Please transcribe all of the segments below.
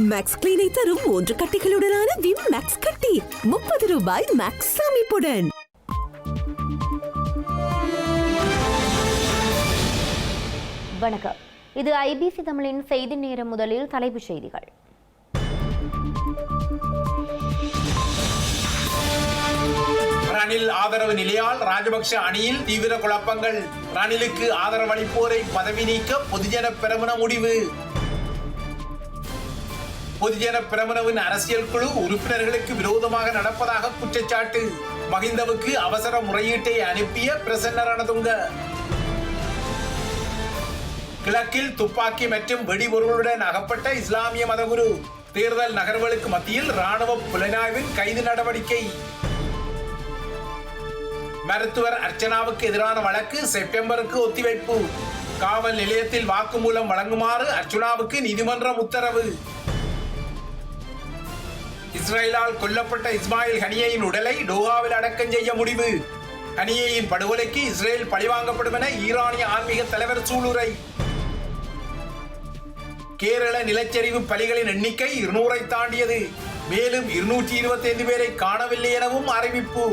Maths கிளீனை தரும் மூன்று கட்டிகளுடனான Vim maths கட்டி. முப்பது ரூபாய் மேக்ஸ் அமைப்புடன் வணக்கம். இது ஐபிசி தமிழின் செய்தி நேரம் முதலில் தலைப்புச் செய்திகள். ரணில் ஆதரவு நிலையால் ராஜபக்ஷ அணியில் தீவிர குழப்பங்கள். ரணிலுக்கு ஆதரவளிப்போரை பதவி நீக்க பொதுஜன பெரமுன முடிவு. பொதுஜன பிரமணவின் அரசியல் குழு உறுப்பினர்களுக்கு விரோதமாக நடப்பதாக குற்றச்சாட்டு. மகிந்தவுக்கு அவசர முறையீட்டை அனுப்பிய பிரசன்ன ரணதுங்க கிழக்கில் துப்பாக்கி மற்றும் வெடிபொருளுடன் அகப்பட்ட இஸ்லாமிய மதகுரு. தேர்தல் நகர்வுகளுக்கு மத்தியில் ராணுவ புலனாய்வின் கைது நடவடிக்கை. மருத்துவர் அர்ச்சனாவுக்கு எதிரான வழக்கு செப்டம்பருக்கு ஒத்திவைப்பு. காவல் நிலையத்தில் வாக்குமூலம் வழங்குமாறு அர்ச்சுனாவுக்கு நீதிமன்றம் உத்தரவு. இஸ்ரேலால் கொல்லப்பட்ட இஸ்மாயில் ஹனியையின் உடலை டோஹாவில் அடக்கம் செய்ய முடிவு. ஹனியையின் படுகொலைக்கு இஸ்ரேல் பழிவாங்கப்படும் என ஈரானிய ஆன்மீக தலைவர் சூளுரை. கேரள நிலச்சரிவு பலிகளின் எண்ணிக்கை இருநூறை தாண்டியது. மேலும் இருநூற்றி இருபத்தி ஐந்து பேரை காணவில்லை எனவும் அறிவிப்பு.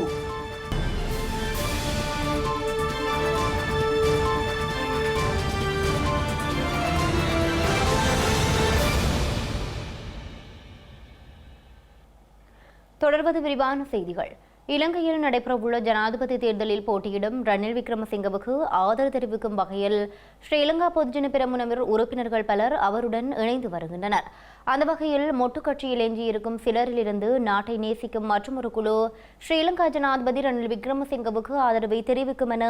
தொடர்வது விரிவான செய்திகள். இலங்கையில் நடைபெறவுள்ள ஜனாதிபதி தேர்தலில் போட்டியிடும் ரணில் விக்ரமசிங்கவுக்கு ஆதரவு தெரிவிக்கும் வகையில் ஸ்ரீலங்கா பொதுஜன பிரமுனவர் உறுப்பினர்கள் பலர் அவருடன் இணைந்து வருகின்றனர். அந்த வகையில் மொட்டு கட்சியில் எஞ்சியிருக்கும் சிலரிலிருந்து நாட்டை நேசிக்கும் மற்றொரு குழு ஸ்ரீலங்கா ஜனாதிபதி ரணில் விக்ரமசிங்கவுக்கு ஆதரவை தெரிவிக்கும் என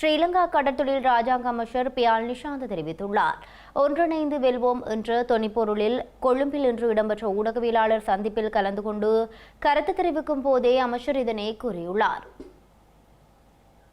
ஸ்ரீலங்கா கடற்தொழில் ராஜாங்க அமைச்சர் பியால் நிஷாந்த் தெரிவித்துள்ளார். ஒன்றிணைந்து வெல்வோம் என்ற தொனிப்பொருளில் கொழும்பில் இன்று இடம்பெற்ற ஊடகவியலாளர் சந்திப்பில் கலந்து கொண்டு கருத்து தெரிவிக்கும் போதே அமைச்சர் இதனை கூறியுள்ளார்.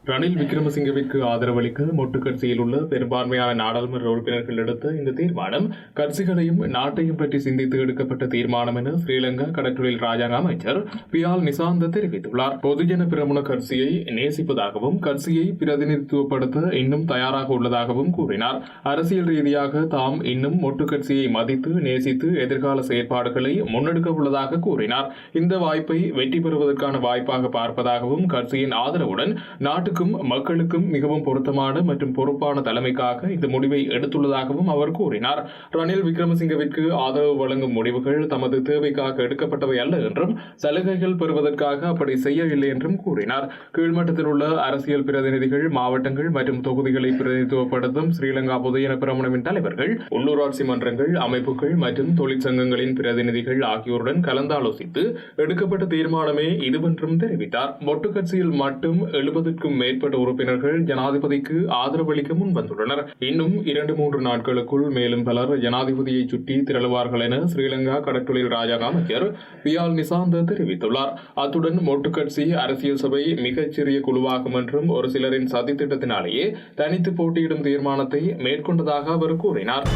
ரணில் விக்ரமசிங்கவிற்கு ஆதரவளிக்க மொட்டு கட்சியில் உள்ள பெரும்பான்மையான நாடாளுமன்ற உறுப்பினர்கள் எடுத்த இந்த தீர்மானம் கட்சிகளையும் நாட்டையும் பற்றி சிந்தித்து எடுக்கப்பட்ட தீர்மானம் என ஸ்ரீலங்கா கடற்றொழில் ராஜாங்க அமைச்சர் பியால் நிசாந்த தெரிவித்துள்ளார். பொதுஜன பிரமுன கட்சியை நேசிப்பதாகவும் கட்சியை பிரதிநிதித்துவப்படுத்த இன்னும் தயாராக உள்ளதாகவும் கூறினார். அரசியல் ரீதியாக தாம் இன்னும் மொட்டு கட்சியை மதித்து நேசித்து எதிர்கால செயற்பாடுகளை முன்னெடுக்க உள்ளதாக கூறினார். இந்த வாய்ப்பை வெற்றி பெறுவதற்கான வாய்ப்பாக பார்ப்பதாகவும் கட்சியின் ஆதரவுடன் நாட்டு நாட்டுக்கும் மக்களுக்கும் மிகவும் பொருத்தமான மற்றும் பொறுப்பான தலைமைக்காக இந்த முடிவை எடுத்துள்ளதாகவும் அவர் கூறினார். ரணில் விக்ரமசிங்கவிற்கு ஆதரவு வழங்கும் முடிவுகள் தமது தேவைக்காக எடுக்கப்பட்டவை அல்ல என்றும் சலுகைகள் பெறுவதற்காக அப்படி செய்யவில்லை என்றும் கூறினார். கீழ்மட்டத்தில் உள்ள அரசியல் பிரதிநிதிகள் மாவட்டங்கள் மற்றும் தொகுதிகளை பிரதிநிதித்துவப்படுத்தும் ஸ்ரீலங்கா பொதுஜன பிரமணவின் தலைவர்கள் உள்ளூராட்சி மன்றங்கள் அமைப்புகள் மற்றும் தொழிற்சங்கங்களின் பிரதிநிதிகள் ஆகியோருடன் கலந்தாலோசித்து எடுக்கப்பட்ட தீர்மானமே இதுவென்றும் தெரிவித்தார். மொட்டு கட்சியில் மட்டும் எழுபதுக்கும் மேற்பட்ட உறுப்பினர்கள் ஜனாதிபதிக்கு ஆதரவளிக்க முன்வந்துள்ளனர் இன்னும் இரண்டு மூன்று நாட்களுக்குள் மேலும் பலர் ஜனாதிபதியை சுற்றி திரளுவார்கள் என ஸ்ரீலங்கா கடற்தொழில் ராஜாங்க அமைச்சர் பியால் நிசாந்த தெரிவித்துள்ளார். அத்துடன் மொட்டுக்கட்சி அரசியல் சபை மிகச்சிறிய குழுவாகும் என்றும் ஒரு சிலரின் சதித்திட்டத்தினாலேயே தனித்து போட்டியிடும் தீர்மானத்தை மேற்கொண்டதாக அவர் கூறினார்.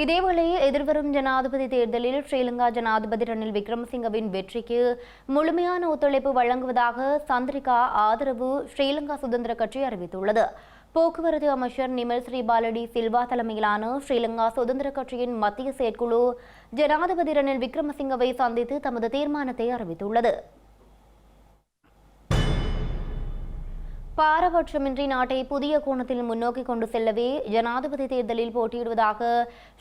இதேவேளை எதிர்வரும் ஜனாதிபதி தேர்தலில் ஸ்ரீலங்கா ஜனாதிபதி ரணில் விக்ரமசிங்கவின் வெற்றிக்கு முழுமையான ஒத்துழைப்பு வழங்குவதாக சந்திரிகா ஆதரவு ஸ்ரீலங்கா சுதந்திர கட்சி அறிவித்துள்ளது. போக்குவரத்து அமைச்சர் நிமல் ஸ்ரீபாலடி சில்வா தலைமையிலான ஸ்ரீலங்கா சுதந்திர கட்சியின் மத்திய செயற்குழு ஜனாதிபதி ரணில் விக்ரமசிங்கவை சந்தித்து தமது தீர்மானத்தை அறிவித்துள்ளது. பாரபட்சமின்றி நாட்டை புதிய கோணத்தில் முன்னோக்கி கொண்டு செல்லவே ஜனாதிபதி தேர்தலில் போட்டியிடுவதாக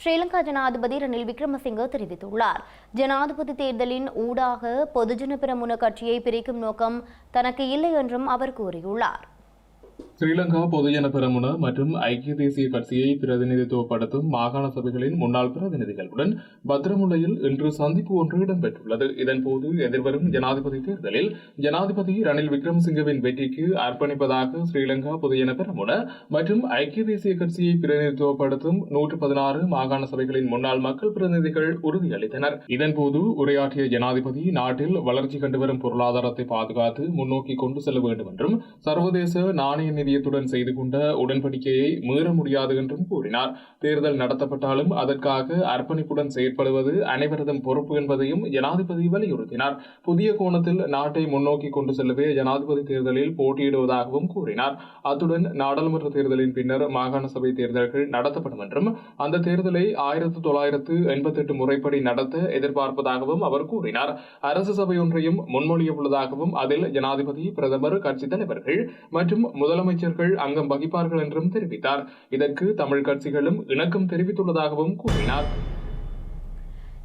ஸ்ரீலங்கா ஜனாதிபதி ரணில் விக்ரமசிங்க தெரிவித்துள்ளார். ஜனாதிபதி தேர்தலின் ஊடாக பொதுஜன பிரமுன கட்சியை பிரிக்கும் நோக்கம் தனக்கு இல்லை என்றும் அவர் கூறியுள்ளார். ஸ்ரீலங்கா பொதுஜன பெரமுன மற்றும் ஐக்கிய தேசிய கட்சியை பிரதிநிதித்துவப்படுத்தும் மாகாண சபைகளின் முன்னாள் பிரதிநிதிகளுடன் பத்திரமுல்லையில் இன்று சந்திப்பு ஒன்று இடம்பெற்றுள்ளது. இதன்போது எதிர்வரும் ஜனாதிபதி தேர்தலில் ஜனாதிபதி ரணில் விக்ரமசிங்கவின் வெற்றிக்கு அர்ப்பணிப்பதாக ஸ்ரீலங்கா பொதுஜன பெரமுன மற்றும் ஐக்கிய தேசிய கட்சியை பிரதிநிதித்துவப்படுத்தும் நூற்று பதினாறு மாகாண சபைகளின் முன்னாள் மக்கள் பிரதிநிதிகள் உறுதியளித்தனர். இதன்போது உரையாற்றிய ஜனாதிபதி நாட்டில் வளர்ச்சி கண்டுவரும் பொருளாதாரத்தை பாதுகாத்து முன்னோக்கி கொண்டு செல்ல வேண்டும் என்றும் சர்வதேச நாணய நிதி செய்து கொண்ட உடன்படிக்கையை மீற முடியாது என்றும் கூறினார். தேர்தல் நடத்தப்பட்டாலும் அதற்காக அர்ப்பணிப்புடன் செயற்படுவது அனைவரதும் பொறுப்பு என்பதையும் ஜனாதிபதி வலியுறுத்தினார். புதிய கோணத்தில் நாட்டை முன்னோக்கி கொண்டு செல்லவே ஜனாதிபதி தேர்தலில் போட்டியிடுவதாகவும் கூறினார். அத்துடன் நாடாளுமன்ற தேர்தலின் பின்னர் மாகாண சபை தேர்தல்கள் நடத்தப்படும் என்றும் அந்த தேர்தலை ஆயிரத்து தொள்ளாயிரத்து எண்பத்தி எட்டு முறைப்படி நடத்த எதிர்பார்ப்பதாகவும் அவர் கூறினார். அரசு சபை ஒன்றையும் முன்மொழியவுள்ளதாகவும் அதில் ஜனாதிபதி பிரதமர் கட்சித் தலைவர்கள் மற்றும் முதலமைச்சர் அமைச்சர்கள் அங்கம் வகிப்பார்கள் என்றும் தெரிவித்தார். இதற்கு தமிழ் கட்சிகளும் இணக்கம் தெரிவித்துள்ளதாகவும் கூறினார்.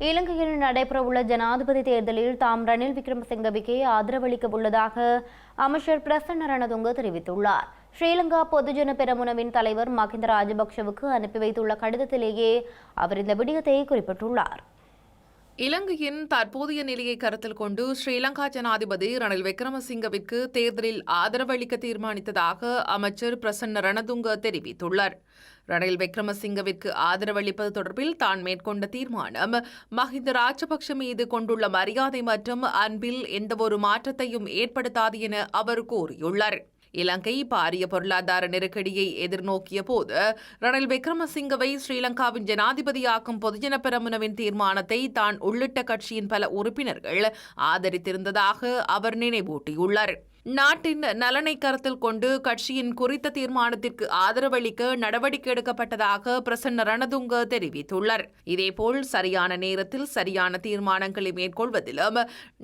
இலங்கையில் நடைபெறவுள்ள ஜனாதிபதி தேர்தலில் தாம் ரணில் விக்ரமசிங்கவிக்கே ஆதரவளிக்க உள்ளதாக அமைச்சர் பிரசன்ன ரணதுங்க தெரிவித்துள்ளார். ஸ்ரீலங்கா பொதுஜன பெரமுனவின் தலைவர் மகிந்த ராஜபக்ஷவுக்கு அனுப்பி வைத்துள்ள கடிதத்திலேயே அவர் இந்த விடயத்தை குறிப்பிட்டுள்ளார். இலங்கையின் தற்போதைய நிலையை கருத்தில் கொண்டு ஸ்ரீலங்கா ஜனாதிபதி ரணில் விக்ரமசிங்கவிற்கு தேர்தலில் ஆதரவளிக்க தீர்மானித்ததாக அமைச்சர் பிரசன்ன ரணதுங்க தெரிவித்துள்ளார். ரணில் விக்ரமசிங்கவிற்கு ஆதரவளிப்பது தொடர்பில் தான் மேற்கொண்ட தீர்மானம் மஹிந்த ராஜபக்ஷ மீது கொண்டுள்ள மரியாதை மற்றும் அன்பில் எந்தவொரு மாற்றத்தையும் ஏற்படுத்தாது என அவர் கூறியுள்ளார். இலங்கை பாரிய பொருளாதார நெருக்கடியை எதிர்நோக்கிய போது ரணில் விக்ரமசிங்கவை ஸ்ரீலங்காவின் ஜனாதிபதியாக்கும் பொதுஜன பெரமுனவின் தீர்மானத்தை தான் உள்ளிட்ட கட்சியின் பல உறுப்பினர்கள் ஆதரித்திருந்ததாக அவர் நினைவூட்டியுள்ளார். நாட்டின் நலனை கருத்தில் கொண்டு கட்சியின் குறித்த தீர்மானத்திற்கு ஆதரவளிக்க நடவடிக்கை எடுக்கப்பட்டதாக பிரசன்ன ரணதுங்க தெரிவித்துள்ளார். இதேபோல் சரியான நேரத்தில் சரியான தீர்மானங்களை மேற்கொள்வதிலும்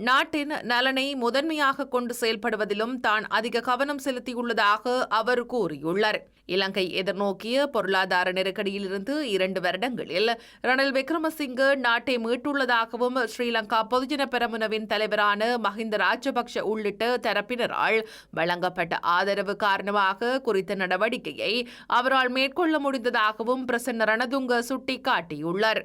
நாட்டின் நலனை முதன்மையாக கொண்டு செயல்படுவதிலும் தான் அதிக கவனம் செலுத்தியுள்ளதாக அவர் கூறியுள்ளார். இலங்கை எதிர்நோக்கிய பொருளாதார நெருக்கடியிலிருந்து இரண்டு வருடங்களில் ரணில் விக்ரமசிங்க நாட்டை மீட்டுள்ளதாகவும் ஸ்ரீலங்கா பொதுஜன பெரமுனவின் தலைவரான மஹிந்த ராஜபக்ஷ உள்ளிட்ட தரப்பினரால் வழங்கப்பட்ட ஆதரவு காரணமாக குறித்த நடவடிக்கையை அவரால் மேற்கொள்ள முடிந்ததாகவும் பிரசன்ன ரணதுங்க சுட்டிக்காட்டியுள்ளார்.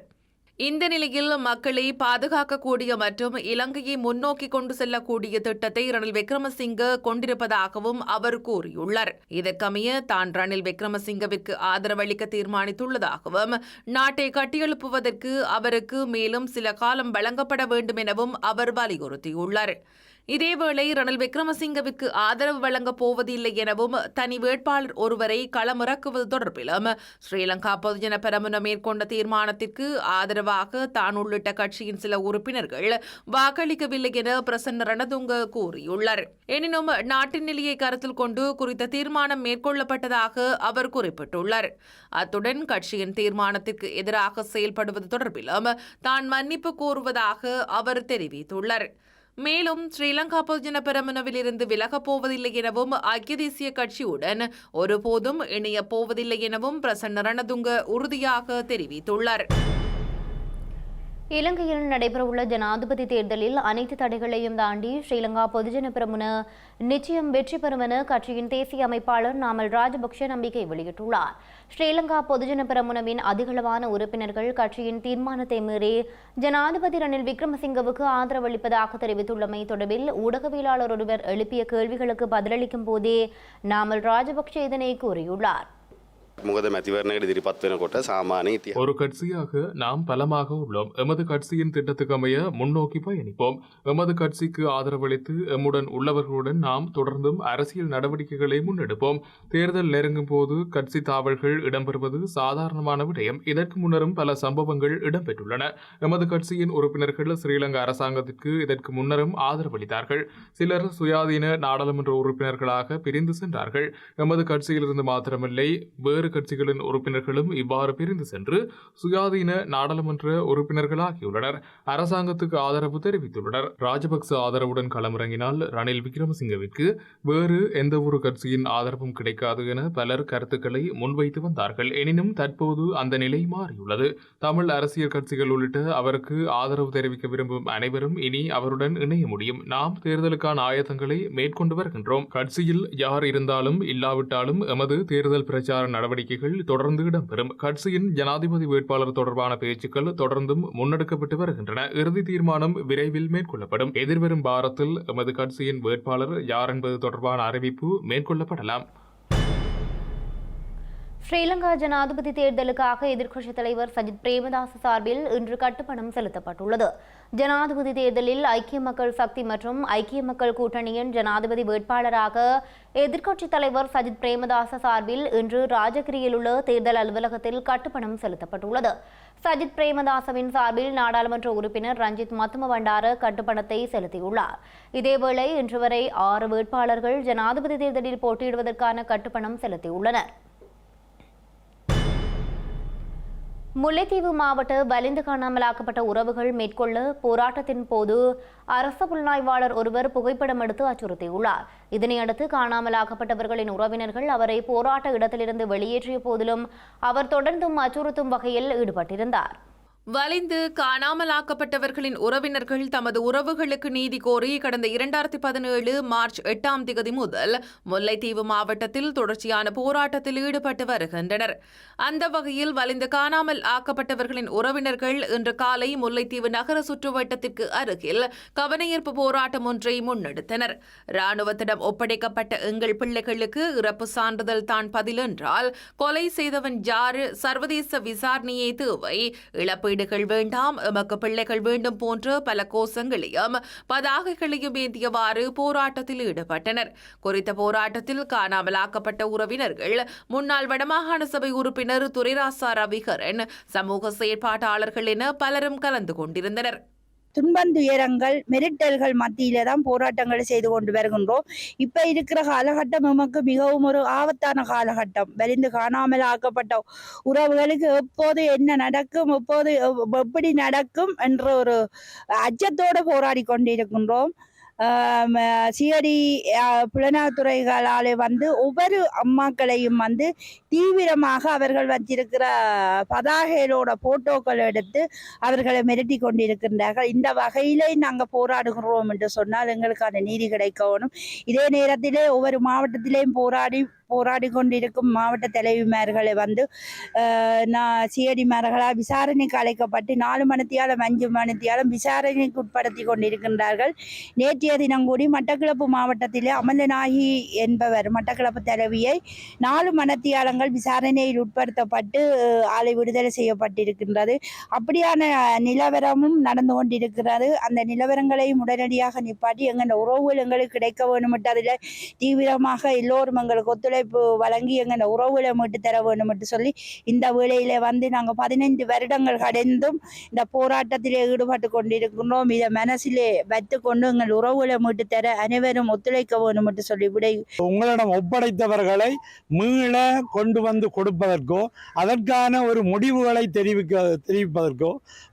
இந்த நிலையில் மக்களை பாதுகாக்கக்கூடிய மற்றும் இலங்கையை முன்னோக்கி கொண்டு செல்லக்கூடிய திட்டத்தை ரணில் விக்ரமசிங்க கொண்டிருப்பதாகவும் அவர் கூறியுள்ளார். இதற்கமைய தான் ரணில் விக்ரமசிங்கவிற்கு ஆதரவளிக்க தீர்மானித்துள்ளதாகவும் நாட்டை கட்டியெழுப்புவதற்கு அவருக்கு மேலும் சில காலம் வழங்கப்பட வேண்டும் எனவும் அவர் வலியுறுத்தியுள்ளார். இதேவேளை ரணில் விக்ரமசிங்கவுக்கு ஆதரவு வழங்கப் போவதில்லை எனவும் தனி வேட்பாளர் ஒருவரை களமிறக்குவது தொடர்பிலும் ஸ்ரீலங்கா பொதுஜன பெரமுன மேற்கொண்ட தீர்மானத்திற்கு ஆதரவாக தான் உள்ளிட்ட கட்சியின் சில உறுப்பினர்கள் வாக்களிக்கவில்லை என பிரசன்ன ரணதுங்க கூறியுள்ளார். எனினும் நாட்டின் நிலையை கருத்தில் கொண்டு குறித்த தீர்மானம் மேற்கொள்ளப்பட்டதாக அவர் குறிப்பிட்டுள்ளார். அத்துடன் கட்சியின் தீர்மானத்திற்கு எதிராக செயல்படுவது தொடர்பிலும் தான் மன்னிப்பு கோருவதாக அவர் தெரிவித்துள்ளார். மேலும் ஸ்ரீலங்கா பொதுஜன பெரமுனவில் இருந்து விலகப் போவதில்லை எனவும் ஐக்கிய தேசிய கட்சியுடன் ஒருபோதும் இணையப் போவதில்லை எனவும் பிரசன்ன ரணதுங்க உறுதியாக தெரிவித்துள்ளார். இலங்கையில் நடைபெறவுள்ள ஜனாதிபதி தேர்தலில் அனைத்து தடைகளையும் தாண்டி ஸ்ரீலங்கா பொதுஜன பெரமுன நிச்சயம் வெற்றி பெறும் என கட்சியின் தேசிய அமைப்பாளர் நாமல் ராஜபக்ஷ நம்பிக்கை வெளியிட்டுள்ளார். ஸ்ரீலங்கா பொதுஜன பெரமுனவின் அதிகளவான உறுப்பினர்கள் கட்சியின் தீர்மானத்தை மீறி ஜனாதிபதி ரணில் விக்ரமசிங்கவுக்கு ஆதரவளிப்பதாக தெரிவித்துள்ளமை தொடர்பில் ஊடகவியலாளர் ஒருவர் எழுப்பிய கேள்விகளுக்கு பதிலளிக்கும் போதே நாமல் ராஜபக்ஷ இதனை கூறியுள்ளார். මොකද මැතිවරණයට දිරිපත් වෙනකොට සාමාන්‍ය ඉතිහ ஒரு கட்சியாக நாம் பலமாக உள்ளோம் எமது கட்சியின் திட்டத்துக்கு அமைய முன்னோக்கி பயணிப்போம் எமது கட்சிக்கு ஆதரவளித்து எம்முடன் உள்ளவர்களுடன் நாம் தொடர்ந்தும் அரசியல் நடவடிக்கைகளை முன்னெடுப்போம் தேர்தல் நெருங்கும் போது கட்சி தாவல்கள் இடம்பெறுவது சாதாரணமான விடயம் இதற்கு முன்னரும் பல சம்பவங்கள் இடம்பெற்றுள்ளன எமது கட்சியின் உறுப்பினர்கள் ஸ்ரீலங்கா அரசாங்கத்திற்கு இதற்கு முன்னரும் ஆதரவளித்தார்கள் சிலர் சுயாதீன நாடாளுமன்ற உறுப்பினர்களாக பிரிந்து சென்றார்கள் எமது கட்சியிலிருந்து மாத்திரமில்லை வேறு கட்சிகளின் உறுப்பினர்களும் இவ்வாறு பிரிந்து சென்று சுயாதீன நாடாளுமன்ற உறுப்பினர்களாகியுள்ளனர். அரசாங்கத்துக்கு ஆதரவு தெரிவித்துள்ளனர். ராஜபக்ச ஆதரவுடன் களமிறங்கினால் ரணில் விக்ரமசிங்கவிற்கு வேறு எந்த ஒரு கட்சியின் ஆதரவும் கிடைக்காது என பலர் கருத்துக்களை முன்வைத்து வந்தார்கள். எனினும் தற்போது அந்த நிலை மாறியுள்ளது. தமிழ் அரசியல் கட்சிகள் உள்ளிட்ட அவருக்கு ஆதரவு தெரிவிக்க விரும்பும் அனைவரும் இனி அவருடன் இணைய முடியும். நாம் தேர்தலுக்கான ஆயத்தங்களை மேற்கொண்டு வருகின்றோம். கட்சியில் யார் இருந்தாலும் இல்லாவிட்டாலும் எமது தேர்தல் பிரச்சார நடவடிக்கைகள் தொடர்ந்து இடம்பெறும். கட்சியின் ஜனாதிபதி வேட்பாளர் தொடர்பான பேச்சுக்கள் தொடர்ந்தும் முன்னெடுக்கப்பட்டு வருகின்றன. இறுதி தீர்மானம் விரைவில் மேற்கொள்ளப்படும். எதிர்வரும் வாரத்தில் எமது கட்சியின் வேட்பாளர் யார் என்பது தொடர்பான அறிவிப்பு மேற்கொள்ளப்படலாம். ஸ்ரீலங்கா ஜனாதிபதி தேர்தலுக்காக எதிர்க்கட்சித் தலைவர் சஜித் பிரேமதாச சார்பில் இன்று கட்டுப்பணம் செலுத்தப்பட்டுள்ளது. ஜனாதிபதி தேர்தலில் ஐக்கிய மக்கள் சக்தி மற்றும் ஐக்கிய மக்கள் கூட்டணியின் ஜனாதிபதி வேட்பாளராக எதிர்க்கட்சித் தலைவர் சஜித் பிரேமதாச சார்பில் இன்று ராஜகிரியில் உள்ள தேர்தல் அலுவலகத்தில் கட்டுப்பணம் செலுத்தப்பட்டுள்ளது. சஜித் பிரேமதாசவின் சார்பில் நாடாளுமன்ற உறுப்பினர் ரஞ்சித் மத்தும பண்டார கட்டுப்பணத்தை செலுத்தியுள்ளார். இதேவேளை இன்று வரை ஆறு வேட்பாளர்கள் ஜனாதிபதி தேர்தலில் போட்டியிடுவதற்கான கட்டுப்பணம் செலுத்தியுள்ளனர். முல்லைத்தீவு மாவட்ட வலிந்து காணாமலாக்கப்பட்ட உறவுகள் மேற்கொள்ள போராட்டத்தின் போது அரச புலனாய்வாளர் ஒருவர் புகைப்படம் எடுத்து அச்சுறுத்தியுள்ளார். இதனையடுத்து காணாமலாக்கப்பட்டவர்களின் உறவினர்கள் அவரை போராட்ட இடத்திலிருந்து வெளியேற்றிய போதிலும் அவர் தொடர்ந்தும் அச்சுறுத்தும் வகையில் ஈடுபட்டிருந்தார். வலிந்து காணாமலாக்கப்பட்டவர்களின் உறவினர்கள் தமது உறவுகளுக்கு நீதி கோரி கடந்த இரண்டாயிரத்தி பதினேழு மார்ச் எட்டாம் திகதி முதல் முல்லைத்தீவு மாவட்டத்தில் தொடர்ச்சியான போராட்டத்தில் ஈடுபட்டு வருகின்றனர். அந்த வகையில் வலிந்து காணாமல் ஆக்கப்பட்டவர்களின் உறவினர்கள் இன்று காலை முல்லைத்தீவு நகர சுற்றுவட்டத்திற்கு அருகில் கவனஈர்ப்பு போராட்டம் ஒன்றை முன்னெடுத்தனர். ராணுவத்திடம் ஒப்படைக்கப்பட்ட எங்கள் பிள்ளைகளுக்கு இறப்பு சான்றிதழ் தான் பதில் என்றால் கொலை செய்தவன் யாரு? சர்வதேச விசாரணையே தேவை. வீடுகள் வேண்டாம் எமக்கு பிள்ளைகள் வேண்டும் போன்ற பல கோஷங்களையும் பதாகைகளையும் ஏந்தியவாறு போராட்டத்தில் ஈடுபட்டனர். குறித்த போராட்டத்தில் காணாமலாக்கப்பட்ட உறவினர்கள் முன்னாள் வடமாகாண சபை உறுப்பினர் துரைராசா ரவிகரன் சமூக செயற்பாட்டாளர்கள் என பலரும் கலந்து கொண்டிருந்தனர். துன்பந்துயரங்கள் மிரட்டல்கள் மத்தியில தான் போராட்டங்களை செய்து கொண்டு வருகின்றோம். இப்ப இருக்கிற காலகட்டம் நமக்கு மிகவும் ஒரு ஆபத்தான காலகட்டம். வலிந்து காணாமல் ஆக்கப்பட்ட உறவுகளுக்கு எப்போது என்ன நடக்கும் எப்போது எப்படி நடக்கும் என்ற ஒரு அச்சத்தோடு போராடி கொண்டிருக்கின்றோம். ஆம், சிஐடி புலனாத்துறைகளாலே வந்து ஒவ்வொரு அம்மாக்களையும் வந்து தீவிரமாக அவர்கள் வச்சிருக்கிற பதாகைகளோட போட்டோக்கள் எடுத்து அவர்களை மிரட்டி கொண்டிருக்கின்றார்கள். இந்த வகையிலே நாங்கள் போராடுகிறோம் என்று சொன்னால் எங்களுக்கான நீதி கிடைக்கணும். இதே நேரத்திலே ஒவ்வொரு மாவட்டத்திலேயும் போராடி போராடி கொண்டிருக்கும் மாவட்ட தலைவிமார்களை வந்து நான் சிஐடிமார்களால் விசாரணைக்கு அழைக்கப்பட்டு நாலு மணித்தியாலும் அஞ்சு மணித்தியாலும் விசாரணைக்கு உட்படுத்தி கொண்டிருக்கின்றார்கள். நேற்றைய தினங்கூடி மட்டக்களப்பு மாவட்டத்திலே அமலநாகி என்பவர் மட்டக்களப்பு தலைவியை நாலு மணத்தியாலங்கள் விசாரணையில் உட்படுத்தப்பட்டு ஆலை விடுதலை செய்யப்பட்டிருக்கின்றது. அப்படியான நிலவரமும் நடந்து கொண்டிருக்கிறது. அந்த நிலவரங்களையும் உடனடியாக நிப்பாட்டி எங்கள் உறவுகள் எங்களுக்கு கிடைக்க வேண்டும் அதில் தீவிரமாக எல்லோரும் எங்களுக்கு ஒத்துழைப்பு வழங்கி எங்கள் உறவுகளை மீட்டு தர வேண்டும் என்று சொல்லி இந்த வேளையில வந்து நாங்கள் பதினைந்து வருடங்கள் கடந்தும் இந்த போராட்டத்திலே ஈடுபட்டு கொண்டிருக்கின்றோம். இதை மனசிலே வைத்துக்கொண்டு எங்கள் உறவுகளை மீட்டு தர அனைவரும் ஒத்துழைக்க வேண்டும் என்று சொல்லி விடை உங்களிடம் ஒப்படைத்தவர்களை மீள கொண்டு வந்து கொடுப்பதற்கோ அதற்கான ஒரு முடிவுகளை தெரிவிக்க தெரிவிப்பதற்கோ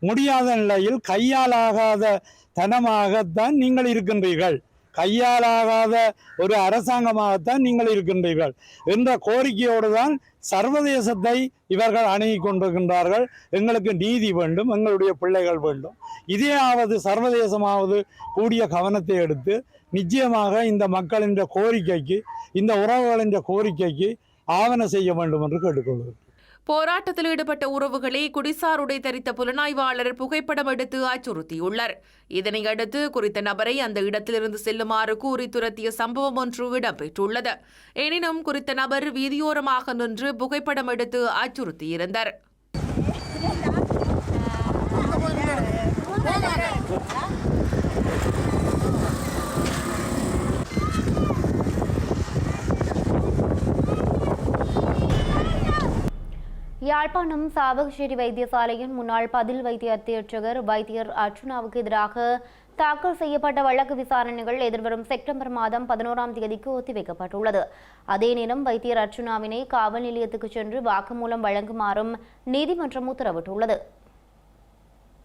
முடியாத நிலையில் கையாலாகாத தனமாகத்தான் நீங்கள் இருக்கின்றீர்கள். கையாலாகாத ஒரு அரசாங்கமாகத்தான் நீங்கள் இருக்கின்றீர்கள். என்ற கோரிக்கையோடு தான் சர்வதேசத்தை இவர்கள் அணுகி கொண்டிருக்கின்றார்கள். எங்களுக்கு நீதி வேண்டும் எங்களுடைய பிள்ளைகள் வேண்டும். இதையாவது சர்வதேசமாவது கூடிய கவனத்தை எடுத்து நிச்சயமாக இந்த மக்களின் கோரிக்கைக்கு இந்த உறவுகளின் கோரிக்கைக்கு ஆவண செய்ய வேண்டும் என்று கேட்டுக்கொள்கிறேன். போராட்டத்தில் ஈடுபட்ட உறவுகளை குடிசார் உடை தரித்த புலனாய்வாளர் புகைப்படம் எடுத்து அச்சுறுத்தியுள்ளார். இதனையடுத்து குறித்த நபரை அந்த இடத்திலிருந்து செல்லுமாறு கூறி துரத்திய சம்பவம் ஒன்று இடம்பெற்றுள்ளது. எனினும் குறித்த நபர் வீதியோரமாக நின்று புகைப்படம் எடுத்து அச்சுறுத்தியிருந்தார். யாழ்ப்பாணம் சாவகச்சேரி வைத்தியசாலையின் முன்னாள் பதில் வைத்திய அத்தியட்சகர் வைத்தியர் அர்ச்சுனாவுக்கு எதிராக தாக்கல் செய்யப்பட்ட வழக்கு விசாரணைகள் எதிர்வரும் செப்டம்பர் மாதம் பதினோராம் தேதிக்கு ஒத்திவைக்கப்பட்டுள்ளது. அதே நேரம் வைத்தியர் அர்ச்சுனாவினை காவல் நிலையத்துக்கு சென்று வாக்குமூலம் வழங்குமாறும் நீதிமன்றம் உத்தரவிட்டுள்ளது.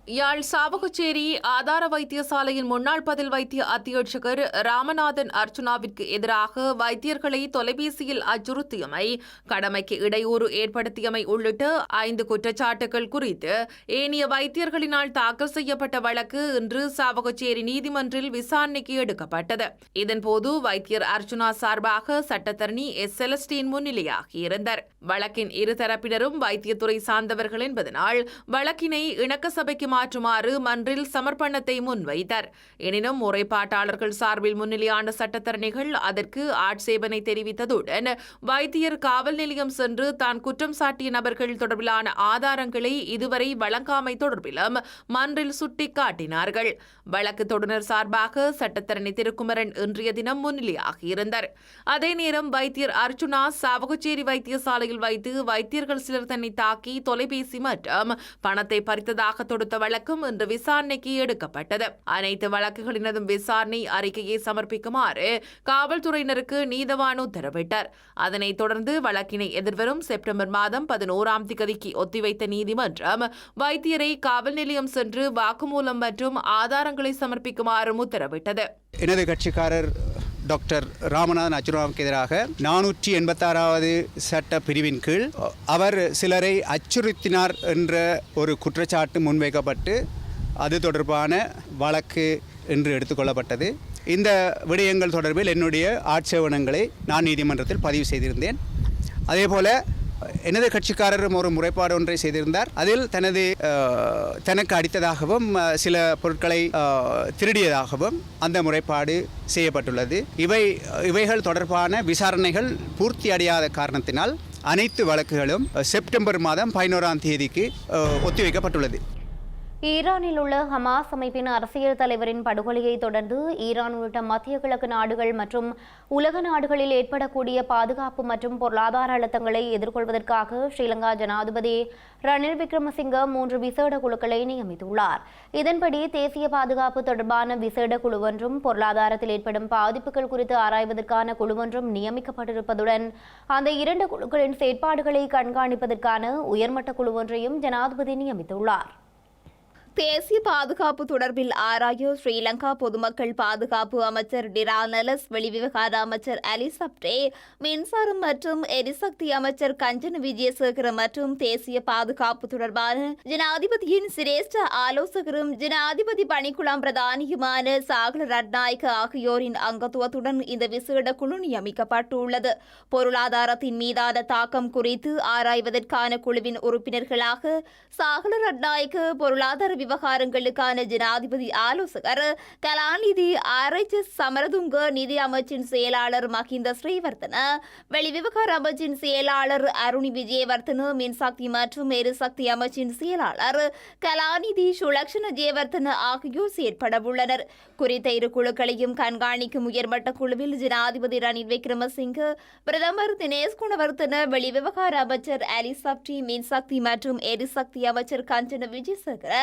யாழ் சாவகச்சேரி ஆதார வைத்தியசாலையின் முன்னாள் பதில் வைத்திய அத்தியட்சகர் ராமநாதன் அர்ச்சுனாவிற்கு எதிராக வைத்தியர்களை தொலைபேசியில் அச்சுறுத்தியமை கடமைக்கு இடையூறு ஏற்படுத்தியமை உள்ளிட்ட ஐந்து குற்றச்சாட்டுகள் குறித்து ஏனைய வைத்தியர்களினால் தாக்கல் செய்யப்பட்ட வழக்கு இன்று சாவகச்சேரி நீதிமன்றில் விசாரணைக்கு எடுக்கப்பட்டது. இதன்போது வைத்தியர் அர்ச்சுனா சார்பாக சட்டத்தரணி எஸ். செலஸ்டீன் முன்னிலையாகியிருந்தார் வழக்கின் இரு தரப்பினரும் வைத்தியத்துறை சார்ந்தவர்கள் என்பதனால் வழக்கினை இணக்க சபைக்கு மாற்றுமாறு மன்றில் சமர்ப்பணத்தை முன்வைத்தார். எனினும் முறைப்பாட்டாளர்கள் சார்பில் முன்னிலையான சட்டத்தரணிகள் அதற்கு ஆட்சேபனை தெரிவித்ததுடன் வைத்தியர் காவல் நிலையம் சென்று தான் குற்றம் சாட்டிய நபர்கள் தொடர்பிலான ஆதாரங்களை இதுவரை வழங்காமை தொடர்பிலும் மன்றில் சுட்டிக்காட்டினார்கள். வழக்கு தொடுநர் சார்பாக சட்டத்தரணி திருக்குமரன் இன்றைய தினம் முன்னிலையாகியிருந்தார். அதே நேரம் வைத்தியர் அர்ச்சுனா சாவகச்சேரி வைத்தியசாலையில் வைத்து வைத்தியர்கள் சிலர் தன்னை தாக்கி தொலைபேசி மற்றும் பணத்தை பறித்ததாக தொடுத்த வழக்கும் இன்று விசாரணைக்கு எடுக்கப்பட்டது. அனைத்து வழக்குகளினதும் விசாரணை அறிக்கையை சமர்ப்பிக்குமாறு காவல்துறையினருக்கு நீதவான் உத்தரவிட்டார். அதனைத் தொடர்ந்து வழக்கினை எதிர்வரும் செப்டம்பர் மாதம் பதினோராம் திகதிக்கு ஒத்திவைத்த நீதிமன்றம் வைத்தியரை காவல் நிலையம் சென்று வாக்குமூலம் மற்றும் ஆதாரங்களை சமர்ப்பிக்குமாறும் உத்தரவிட்டது. எனது கட்சிக்காரர் டாக்டர் ராமநாதன் அச்சுராவுக்கு எதிராக நானூற்றி எண்பத்தாறாவது சட்ட பிரிவின் கீழ் அவர் சிலரை அச்சுறுத்தினார் என்ற ஒரு குற்றச்சாட்டு முன்வைக்கப்பட்டு அது தொடர்பான வழக்கு என்று எடுத்துக்கொள்ளப்பட்டது. இந்த விடயங்கள் தொடர்பில் என்னுடைய ஆட்சேபணங்களை நான் நீதிமன்றத்தில் பதிவு செய்திருந்தேன். அதேபோல எனது கட்சிக்காரரும் ஒரு முறைப்பாடு ஒன்றை செய்திருந்தார். அதில் தனது தனக்கு அடித்ததாகவும் சில பொருட்களை திருடியதாகவும் அந்த முறைப்பாடு செய்யப்பட்டுள்ளது. இவை இவைகள் தொடர்பான விசாரணைகள் பூர்த்தி அடையாத காரணத்தினால் அனைத்து வழக்குகளும் செப்டம்பர் மாதம் பதினோராம் தேதிக்கு ஒத்திவைக்கப்பட்டுள்ளது. ஈரானில் உள்ள ஹமாஸ் அமைப்பின் அரசியல் தலைவரின் படுகொலையை தொடர்ந்து ஈரான் உள்ளிட்ட மத்திய கிழக்கு நாடுகள் மற்றும் உலக நாடுகளில் ஏற்படக்கூடிய பாதுகாப்பு மற்றும் பொருளாதார அழுத்தங்களை எதிர்கொள்வதற்காக ஸ்ரீலங்கா ஜனாதிபதி ரணில் விக்ரமசிங்க மூன்று விசேட குழுக்களை நியமித்துள்ளார். இதன்படி தேசிய பாதுகாப்பு தொடர்பான விசேட குழு ஒன்றும் பொருளாதாரத்தில் ஏற்படும் பாதிப்புகள் குறித்து ஆராய்வதற்கான குழு ஒன்றும் நியமிக்கப்பட்டிருப்பதுடன் அந்த இரண்டு குழுக்களின் செயற்பாடுகளை கண்காணிப்பதற்கான உயர்மட்ட குழு ஒன்றையும் ஜனாதிபதி நியமித்துள்ளார். தேசிய பாதுகாப்பு தொடர்பில் ஆராய ஸ்ரீலங்கா பொதுமக்கள் பாதுகாப்பு அமைச்சர் டிரானலஸ் வெளிவிவகார அமைச்சர் அலி சப்டே மின்சாரம் மற்றும் எரிசக்தி அமைச்சர் கஞ்சன் விஜயசேகர மற்றும் தேசிய பாதுகாப்பு தொடர்பான ஜனாதிபதியின் சிரேஷ்ட ஆலோசகரும் ஜனாதிபதி பணிக்குழாம் பிரதானியுமான சாகல ரட்நாயக்க ஆகியோரின் அங்கத்துவத்துடன் இந்த விசேட குழு நியமிக்கப்பட்டுள்ளது. பொருளாதாரத்தின் மீதான தாக்கம் குறித்து ஆராய்வதற்கான குழுவின் உறுப்பினர்களாக சாகல ரட்நாயக்க பொருளாதார விவகாரங்களுக்கான ஜனாதிபதி ஆலோசகர் கலாநிதி ஆராய்ச்சி சமரதுங்க நிதி அமைச்சின் செயலாளர் மஹிந்த ஸ்ரீவர்தன வெளிவிவகார அமைச்சின் செயலாளர் அருணி விஜயவர்தன மின்சக்தி மற்றும் எரிசக்தி அமைச்சின் செயலாளர் கலாநிதி சுலக்ஷண ஜெயவர்தன ஆகியோர் செயற்படவுள்ளனர் குறித்த இரு குழுக்களையும் கண்காணிக்கும் உயர்மட்ட குழுவில் ஜனாதிபதி ரணில் விக்ரமசிங்க பிரதமர் தினேஷ் குணவர்த்தன வெளிவிவகார அமைச்சர் அலிசப்டி மின்சக்தி மற்றும் எரிசக்தி அமைச்சர் கஞ்சன விஜயசேகர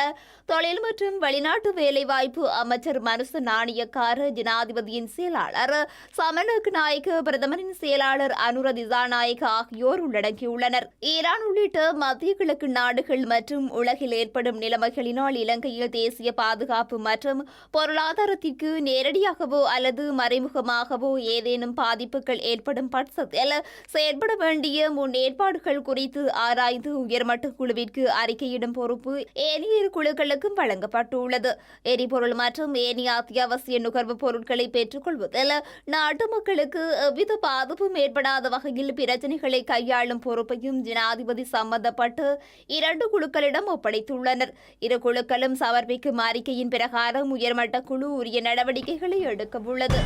தொழில் மற்றும் வெளிநாட்டு வேலைவாய்ப்பு அமைச்சர் மனுச நாணயக்கார ஜனாதிபதியின் செயலாளர் சமநக் நாயக்க பிரதமரின் செயலாளர் அனுர திசாநாயக்க ஆகியோர் உள்ளடங்கியுள்ளனர். ஈரான் உள்ளிட்ட மத்திய கிழக்கு நாடுகள் மற்றும் உலகில் ஏற்படும் நிலைமைகளினால் இலங்கையில் தேசிய பாதுகாப்பு மற்றும் பொருளாதார பொருளாதாரத்திற்கு நேரடியாகவோ அல்லது மறைமுகமாகவோ ஏதேனும் பாதிப்புகள் ஏற்படும் பட்சத்தில் செயற்பட வேண்டிய முன்னேற்பாடுகள் குறித்து ஆராய்ந்து உயர்மட்ட குழுவிற்கு அறிக்கையிடும் பொறுப்பு ஏனைய குழுக்களுக்கும் வழங்கப்பட்டுள்ளது. எரிபொருள் மற்றும் ஏனைய அத்தியாவசிய நுகர்வு பொருட்களை பெற்றுக்கொள்வதில் நாட்டு மக்களுக்கு எவ்வித பாதிப்பும் ஏற்படாத வகையில் பிரச்சனைகளை கையாளும் பொறுப்பையும் ஜனாதிபதி சம்பந்தப்பட்டு இரண்டு குழுக்களிடம் ஒப்படைத்துள்ளனர். இரு குழுக்களும் சமர்ப்பிக்கும் அறிக்கையின் பிரகாரம் உயர்மட்ட குழு உரிய நடவடிக்கைகளை எடுக்க உள்ளது.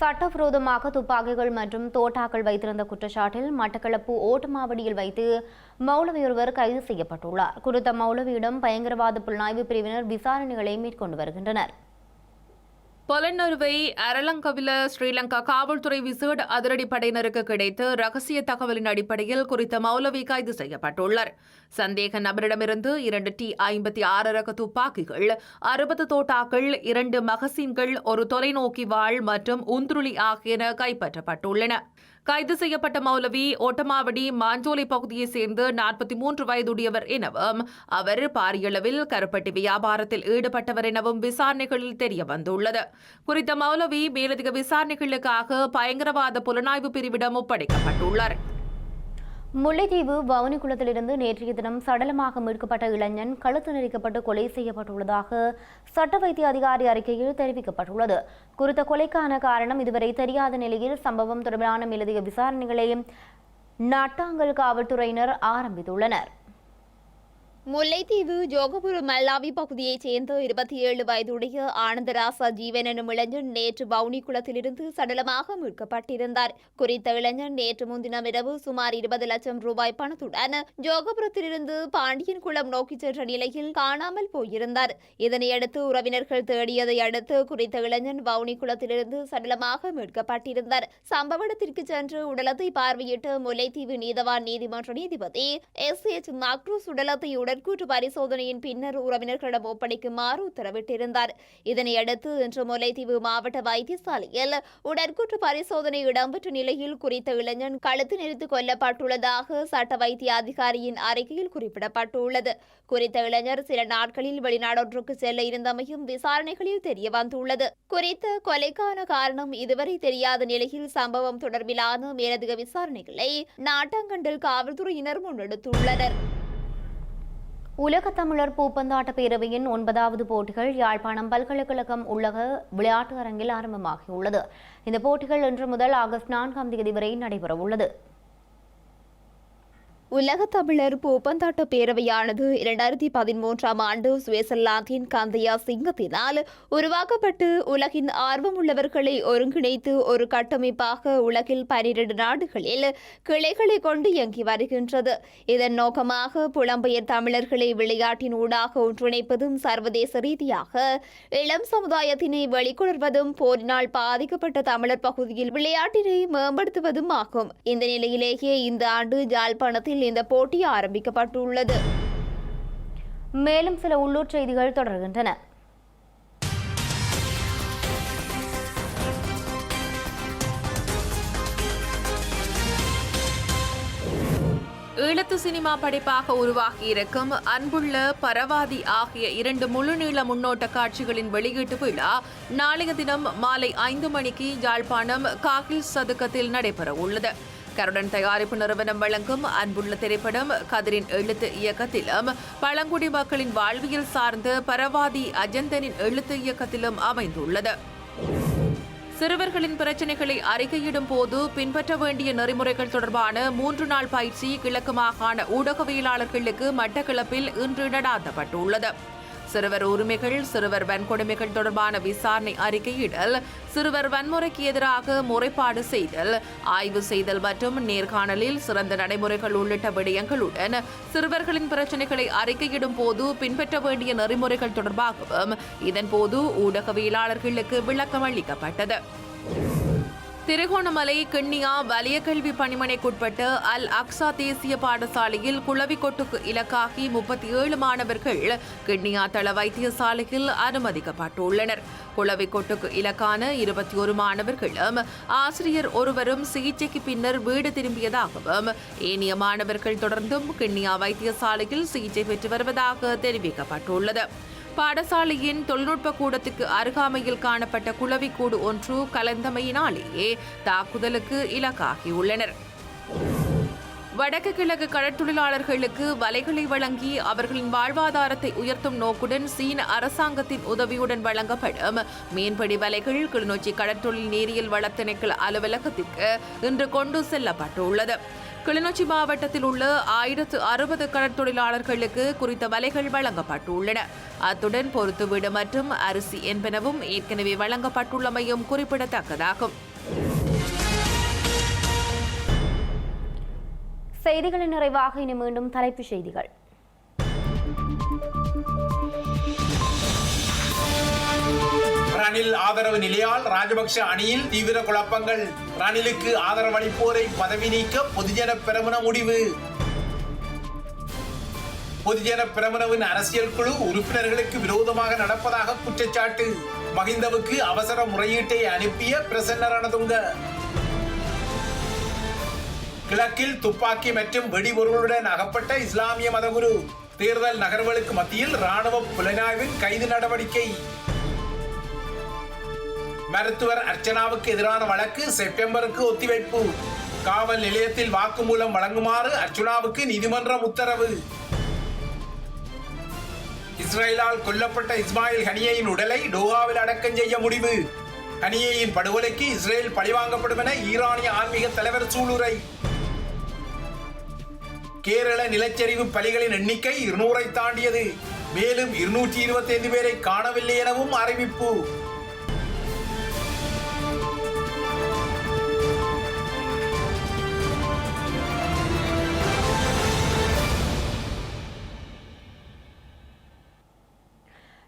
சட்டவிரோதமாக துப்பாக்கிகள் மற்றும் தோட்டாக்கள் வைத்திருந்த குற்றச்சாட்டில் மட்டக்களப்பு ஓட்டமாவடியில் வைத்து மௌலவி ஒருவர் கைது செய்யப்பட்டுள்ளார். குறித்த மௌலவியிடம் பயங்கரவாத புலனாய்வு பிரிவினர் விசாரணைகளை மேற்கொண்டு வருகின்றனர். பொலன்னருவை அரலங்கவில ஸ்ரீலங்கா காவல்துறை விசேட அதிரடிப்படையினருக்கு கிடைத்த ரகசிய தகவலின் அடிப்படையில் குறித்த மௌலவி கைது செய்யப்பட்டுள்ளார். சந்தேக நபரிடமிருந்து இரண்டு டி ஐம்பத்தி ஆறு ரக துப்பாக்கிகள் அறுபது தோட்டாக்கள் இரண்டு மகசீன்கள் ஒரு தொலைநோக்கி வாழ் மற்றும் உந்துருளி ஆகியன கைப்பற்றப்பட்டுள்ளன. கைது செய்யப்பட்ட மௌலவி ஓட்டமாவடி மாஞ்சோலை பகுதியைச் சேர்ந்த நாற்பத்தி மூன்று வயதுடையவர் எனவும் அவர் பாரியளவில் கருப்பட்டி வியாபாரத்தில் ஈடுபட்டவர் எனவும் விசாரணைகளில் தெரிய வந்துள்ளது குறித்த மௌலவி மேலதிக விசாரணைகளுக்காக பயங்கரவாத புலனாய்வு பிரிவிடம் ஒப்படைக்கப்பட்டுள்ளார். முல்லைத்தீவு வவுனிக்குளத்திலிருந்து நேற்றைய தினம் சடலமாக மீட்கப்பட்ட இளைஞன் கழுத்து நெரிக்கப்பட்டு கொலை செய்யப்பட்டுள்ளதாக சட்ட வைத்திய அதிகாரி அறிக்கையில் தெரிவிக்கப்பட்டுள்ளது. குறித்த கொலைக்கான காரணம் இதுவரை தெரியாத நிலையில் சம்பவம் தொடர்பான மேலதிக விசாரணைகளை நாட்டாங்கல் காவல்துறையினர் ஆரம்பித்துள்ளனர். முல்லைத்தீவு ஜோகபுர மல்லாவி பகுதியைச் சேர்ந்த இருபத்தி ஏழு வயதுடைய ஆனந்தராசா ஜீவன் எனும் இளைஞன் நேற்று பவுனி குளத்திலிருந்து சடலமாக மீட்கப்பட்டிருந்தார். குறித்த இளைஞன் நேற்று முன்தினம் இரவு சுமார் இருபது லட்சம் ரூபாய் பணத்துடன் ஜோகபுரத்திலிருந்து பாண்டியன் குளம் நோக்கிச் சென்ற நிலையில் காணாமல் போயிருந்தார். இதனையடுத்து உறவினர்கள் தேடியதை அடுத்து குறித்த இளைஞன் பவுனி குளத்திலிருந்து சடலமாக மீட்கப்பட்டிருந்தார். சம்பவ இடத்திற்கு சென்று உடலத்தை பார்வையிட்ட முல்லைத்தீவு நீதவான் நீதிமன்ற நீதிபதி எஸ். எச் மக்ரூஸ் உடலத்தை உடற்கூற்று பரிசோதனையின் பின்னர் உறவினர்களிடம் ஒப்படைக்குமாறு உத்தரவிட்டிருந்தார். இதனையடுத்து இன்று முல்லைத்தீவு மாவட்ட வைத்தியசாலையில் உடற்கூற்று பரிசோதனை இடம்பெற்ற நிலையில் குறித்த இளைஞன் கழுத்து நெறித்து கொல்லப்பட்டுள்ளதாக சட்ட வைத்திய அதிகாரியின் அறிக்கையில் குறிப்பிடப்பட்டுள்ளது. குறித்த இளைஞர் சில நாட்களில் வெளிநாடொன்றுக்கு செல்ல இருந்தமையும் விசாரணைகளில் தெரிய வந்துள்ளது. குறித்த கொலைக்கான காரணம் இதுவரை தெரியாத நிலையில் சம்பவம் தொடர்பிலான மேலதிக விசாரணைகளை நாட்டாங்கண்டல் காவல்துறையினர் முன்னெடுத்துள்ளனர். உலக தமிழர் பூப்பந்தாட்ட பேரவையின் ஒன்பதாவது போட்டிகள் யாழ்ப்பாணம் பல்கலைக்கழகம் உலக விளையாட்டு அரங்கில் ஆரம்பமாகியுள்ளது. இந்த போட்டிகள் இன்று முதல் ஆகஸ்ட் நான்காம் தேதி வரை நடைபெறவுள்ளது. உலக தமிழர் பூப்பந்தாட்ட பேரவையானது இரண்டாயிரத்தி பதிமூன்றாம் ஆண்டு சுவிட்சர்லாந்தின் கந்தையா சிங்கத்தினால் உருவாக்கப்பட்டு உலகின் ஆர்வமுள்ளவர்களை ஒருங்கிணைத்து ஒரு கட்டமைப்பாக உலகில் பனிரெண்டு நாடுகளில் கிளைகளை கொண்டு இயங்கி வருகின்றது. இதன் நோக்கமாக புலம்பெயர் தமிழர்களை விளையாட்டின் ஊடாக ஒன்றிணைப்பதும் சர்வதேச ரீதியாக இளம் சமுதாயத்தினை வெளிக்கொணர்வதும் போரினால் பாதிக்கப்பட்ட தமிழர் பகுதியில் விளையாட்டினை மேம்படுத்துவதும் ஆகும். இந்த நிலையிலேயே இந்த ஆண்டு ஜாழ்ப்பாணத்தில் இந்த போட்டி ஆரம்பிக்கப்பட்டுள்ளது. மேலும் சில உள்ளூர் செய்திகள் தொடர்கின்றன. ஈழத்து சினிமா படைப்பாக உருவாகியிருக்கும் அன்புள்ள பரவாதி ஆகிய இரண்டு முழுநீள முன்னோட்ட காட்சிகளின் வெளியீட்டு விழா நாளைய தினம் மாலை ஐந்து மணிக்கு யாழ்ப்பாணம் காகில் சதுக்கத்தில் நடைபெற உள்ளது கருடன் தயாரிப்பு நிறுவனம் வழங்கும் அன்புள்ள திரைப்படம் கதிரின் எழுத்து இயக்கத்திலும் பழங்குடி மக்களின் வாழ்வியல் சார்ந்து பரவாதி அஜந்தனின் எழுத்து இயக்கத்திலும் அமைந்துள்ளது. சிறுவர்களின் பிரச்சினைகளை அறிக்கையிடும் போது பின்பற்ற வேண்டிய நெறிமுறைகள் தொடர்பான மூன்று நாள் பயிற்சி கிழக்கு மாகாண ஊடகவியலாளர்களுக்கு மட்டக்களப்பில் இன்று நடாத்தப்பட்டுள்ளது. சிறுவர் உரிமைகள் சிறுவர் வன்கொடுமைகள் தொடர்பான விசாரணை அறிக்கையிடல் சிறுவர் வன்முறைக்கு எதிராக முறைப்பாடு செய்தல் ஆய்வு செய்தல் மற்றும் நேர்காணலில் சிறந்த நடைமுறைகள் உள்ளிட்ட விடயங்களுடன் சிறுவர்களின் பிரச்சினைகளை அறிக்கையிடும் போது பின்பற்ற வேண்டிய நெறிமுறைகள் தொடர்பாகவும் இதன்போது ஊடகவியலாளர்களுக்கு விளக்கம் அளிக்கப்பட்டது. திருகோணமலை கிண்ணியா வலிய கல்வி பணிமனைக்குட்பட்ட அல் அக்ஸா தேசிய பாடசாலையில் குளவிக்கொட்டுக்கு இலக்காகி முப்பத்தி ஏழு மாணவர்கள் கிண்ணியா தள வைத்தியசாலையில் அனுமதிக்கப்பட்டுள்ளனர். குளவிக்கொட்டுக்கு இலக்கான இருபத்தி ஒரு மாணவர்களும் ஆசிரியர் ஒருவரும் சிகிச்சைக்கு பின்னர் வீடு திரும்பியதாகவும் ஏனைய மாணவர்கள் தொடர்ந்தும் கிண்ணியா வைத்தியசாலையில் சிகிச்சை பெற்று வருவதாக தெரிவிக்கப்பட்டுள்ளது. பாடசாலையின் தொழில்நுட்ப கூடத்துக்கு அருகாமையில் காணப்பட்ட குளவிக்கூடு ஒன்று கலந்தமையினாலேயே தாக்குதலுக்கு இலக்காகியுள்ளனர். வடக்கு கிழக்கு கடற்தொழிலாளர்களுக்கு வலைகளை வழங்கி அவர்களின் வாழ்வாதாரத்தை உயர்த்தும் நோக்குடன் சீன அரசாங்கத்தின் உதவியுடன் வழங்கப்படும் மீன்பிடி வலைகள் கிளிநொச்சி கடற்தொழில் நீரியல் வள அலுவலகத்திற்கு இன்று கொண்டு செல்லப்பட்டுள்ளது. கிளிநொச்சி மாவட்டத்தில் உள்ள ஆயிரத்து அறுபது கடற்தொழிலாளர்களுக்கு குறித்த வலைகள் வழங்கப்பட்டுள்ளன. அத்துடன் பொறுத்து வீடு மற்றும் அரிசி என்பனவும் ஏற்கனவே வழங்கப்பட்டுள்ளமையும் குறிப்பிடத்தக்கதாகும். செய்திகளின் நிறைவாக இனி மீண்டும் தலைப்புச் செய்திகள். ரணில் ஆதரவு நிலையால் ராஜபக்ஷ அணியில் தீவிர குழப்பங்கள். ரணிலுக்கு ஆதரவளிப்போரை பதவி நீக்க பொதுஜன பிரமுன முடிவு. பொதுஜன பிரமுனவின் அரசியல் குழு உறுப்பினர்களுக்கு விரோதமாக நடப்பதாக குற்றச்சாட்டு. மகிந்தவுக்கு அவசர முறையீட்டை அனுப்பிய பிரசன்ன ரணதுங்க. கிழக்கில் துப்பாக்கி மற்றும் வெடிபொருளுடன் அகப்பட்ட இஸ்லாமிய மதகுரு. தேர்தல் நகர்வுகளுக்கு மத்தியில் ராணுவ புலனாய்வின் கைது நடவடிக்கை. மருத்துவர் அர்ச்சனாவுக்கு எதிரான வழக்கு செப்டம்பருக்கு ஒத்திவைப்பு. காவல் நிலையத்தில் வாக்குமூலம் வழங்குமாறு அர்ச்சுனாவுக்கு நீதிமன்றம் உத்தரவு. இஸ்ரேலால் கொல்லப்பட்ட இஸ்மாயில் ஹனியையின் உடலை டோஹாவில் அடக்கம் செய்ய முடிவு. ஹனியையின் படுகொலைக்கு இஸ்ரேல் பழிவாங்கப்படும் என ஈரானிய ஆன்மீக தலைவர் சூளுரை. கேரள நிலச்சரிவு பலிகளின் எண்ணிக்கை இருநூறை தாண்டியது. மேலும் இருநூற்றி இருபத்தி ஐந்து பேரை காணவில்லை எனவும் அறிவிப்பு.